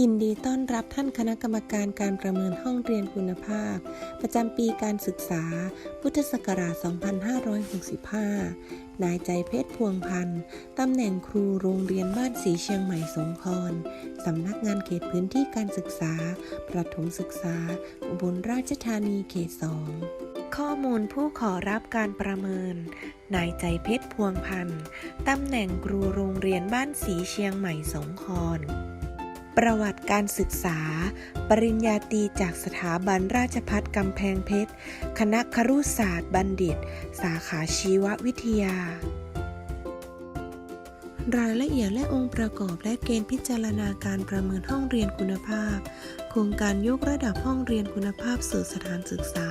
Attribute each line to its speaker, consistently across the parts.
Speaker 1: ยินดีต้อนรับท่านคณะกรรมการการประเมินห้องเรียนคุณภาพ ประจำปีการศึกษา พุทธศักราช 2565 นายใจเพชรพวงพันธ์ตำแหน่งครูโรงเรียนบ้านสีเชียงใหม่สงครสำนักงานเขตพื้นที่การศึกษา ประถมศึกษา อุบลราชธานีเขต 2 ข้อมูลผู้ขอรับการประเมิน นายใจเพชรพวงพันธ์ตำแหน่งครูโรงเรียนบ้านสีเชียงใหม่สงคร ประวัติการศึกษา ปริญญาตรีจากสถาบันราชพัฒกำแพงเพชร คณะครุศาสตร์บัณฑิต สาขาชีววิทยา รายละเอียดและองค์ประกอบและเกณฑ์พิจารณาการประเมินห้องเรียนคุณภาพ โครงการยกระดับห้องเรียนคุณภาพสู่สถานศึกษา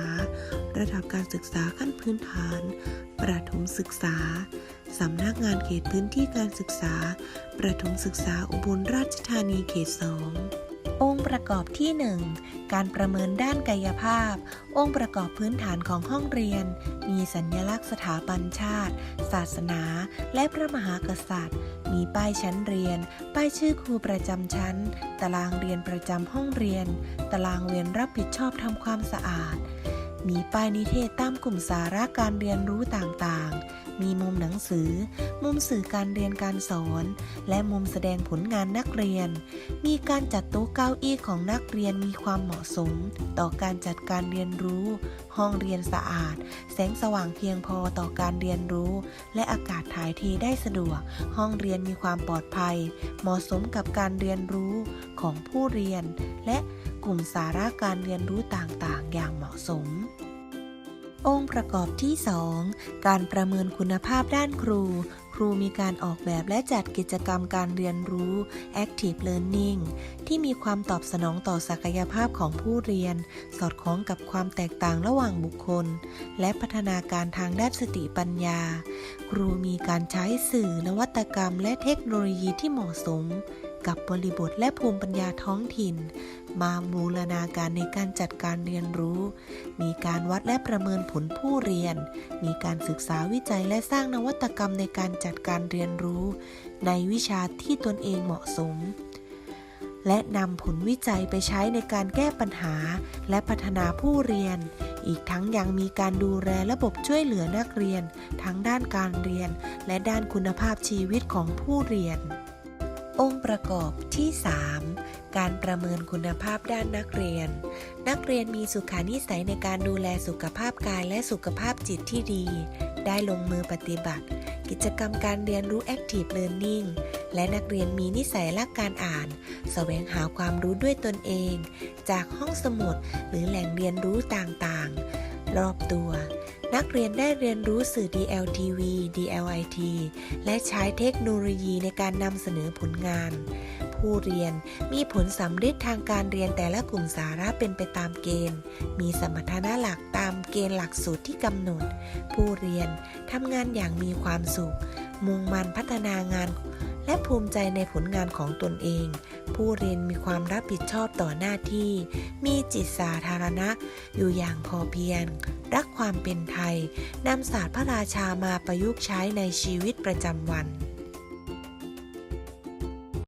Speaker 1: ระดับการศึกษาขั้นพื้นฐาน ประถมศึกษา สำนักงานเขตพื้นที่การศึกษา ประถมศึกษาอุบลราชธานีเขต2องค์ประกอบที่ 1 การประเมินด้านกายภาพ องค์ประกอบพื้นฐานของห้องเรียน มีสัญลักษณ์สถาบันชาติ ศาสนา และพระมหากษัตริย์ มีป้ายชั้นเรียน ป้ายชื่อครูประจำชั้น ตารางเรียนประจำห้องเรียน ตารางเวรรับผิดชอบทำความสะอาด มีป้ายนิเทศตามกลุ่มสาระการเรียนรู้ต่างๆ มีมุมหนังสือ มุมสื่อการเรียนการสอน และมุมแสดงผลงานนักเรียน มีการจัดโต๊ะเก้าอี้ของนักเรียนมีความเหมาะสม ต่อการจัดการเรียนรู้ ห้องเรียนสะอาด แสงสว่างเพียงพอต่อการเรียนรู้ และอากาศถ่ายเทได้สะดวก ห้องเรียนมีความปลอดภัย เหมาะสมกับการเรียนรู้ของผู้เรียน และกลุ่มสาระการเรียนรู้ต่างๆ อย่างเหมาะสม องค์ประกอบที่ 2 การประเมินคุณภาพด้านครู ครูมีการออกแบบและจัดกิจกรรมการเรียนรู้ Active Learning ที่มีความตอบสนองต่อศักยภาพของผู้เรียน สอดคล้องกับความแตกต่างระหว่างบุคคล และพัฒนาการทางด้านสติปัญญา ครูมีการใช้สื่อนวัตกรรมและเทคโนโลยีที่เหมาะสม กับบริบทและภูมิปัญญาท้องถิ่น มาบูรณาการในการจัดการเรียนรู้ มีการวัดและประเมินผลผู้เรียน มีการศึกษาวิจัยและสร้างนวัตกรรมในการจัดการเรียนรู้ ในวิชาที่ตนเองเหมาะสม และนำผลวิจัยไปใช้ในการแก้ปัญหา และพัฒนาผู้เรียนอีกทั้งยังมีการดูแลระบบช่วยเหลือนักเรียน ทั้งด้านการเรียน และด้านคุณภาพชีวิตของผู้เรียน องค์ประกอบที่ 3 การประเมินคุณภาพด้านนักเรียน นักเรียนมีสุขานิสัยในการดูแลสุขภาพกายและสุขภาพจิตที่ดี ได้ลงมือปฏิบัติ กิจกรรมการเรียนรู้ Active Learning และนักเรียนมีนิสัยรักการอ่านแสวงหาความรู้ด้วยตนเอง จากห้องสมุดหรือแหล่งเรียนรู้ต่างๆ รอบตัวนักเรียนได้เรียนรู้สื่อ DLTV DLIT และใช้เทคโนโลยีในการนำเสนอผลงาน ผู้เรียนมีผลสำเร็จทางการเรียนแต่ละกลุ่มสาระเป็นไปตามเกณฑ์ มีสมรรถนะหลักตามเกณฑ์หลักสูตรที่กำหนด ผู้เรียนทำงานอย่างมีความสุข มุ่งมั่นพัฒนางาน และภูมิใจในผลงานของตนเอง ผู้เรียนมีความรับผิดชอบต่อหน้าที่ มีจิตสาธารณะ อยู่อย่างพอเพียง รักความเป็นไทยนำศาสตร์พระราชามาประยุกต์ใช้ในชีวิตประจำวัน